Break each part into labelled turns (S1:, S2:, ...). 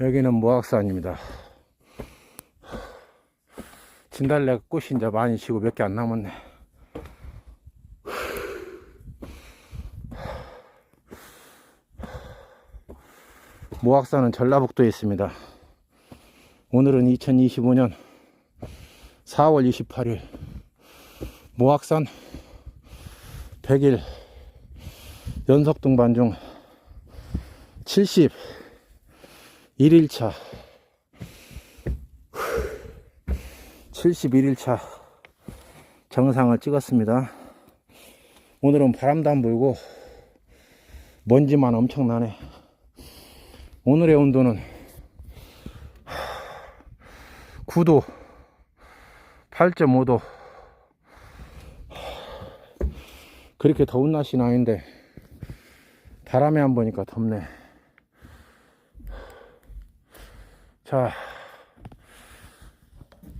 S1: 여기는 무악산입니다. 진달래 꽃이 이제 많이 지고 몇 개 안 남았네. 무악산은 전라북도에 있습니다. 오늘은 2025년 4월 28일 무악산 100일 연속 등반 중 71일차 71일차 정상을 찍었습니다. 오늘은 바람도 안 불고 먼지만 엄청나네. 오늘의 온도는 9도 8.5도 그렇게 더운 날씨는 아닌데 바람이 안 보니까 덥네 자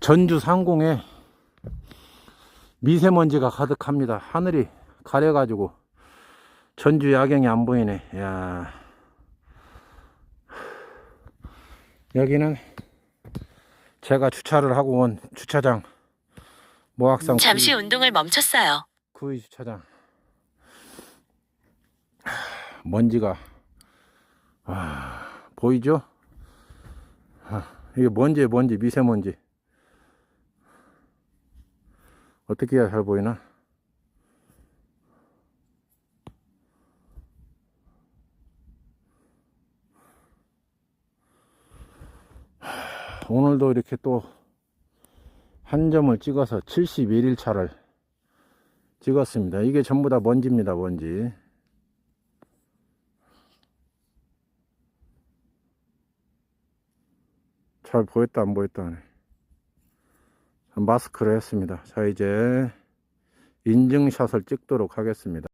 S1: 전주 상공에 미세먼지가 가득합니다. 하늘이 가려가지고 전주 야경이 안 보이네. 야. 여기는 제가 주차를 하고 온 주차장 모악산
S2: 잠시
S1: 구이,
S2: 운동을 멈췄어요.
S1: 구이 주차장. 하, 먼지가 아, 보이죠? 아, 이게 먼지에 먼지 미세먼지 어떻게 해야 잘 보이나? 오늘도 이렇게 또 한 점을 찍어서 71일 차를 찍었습니다. 이게 전부 다 먼지입니다, 먼지. 잘 보였다, 안 보였다. 마스크를 했습니다. 자, 이제 인증샷을 찍도록 하겠습니다.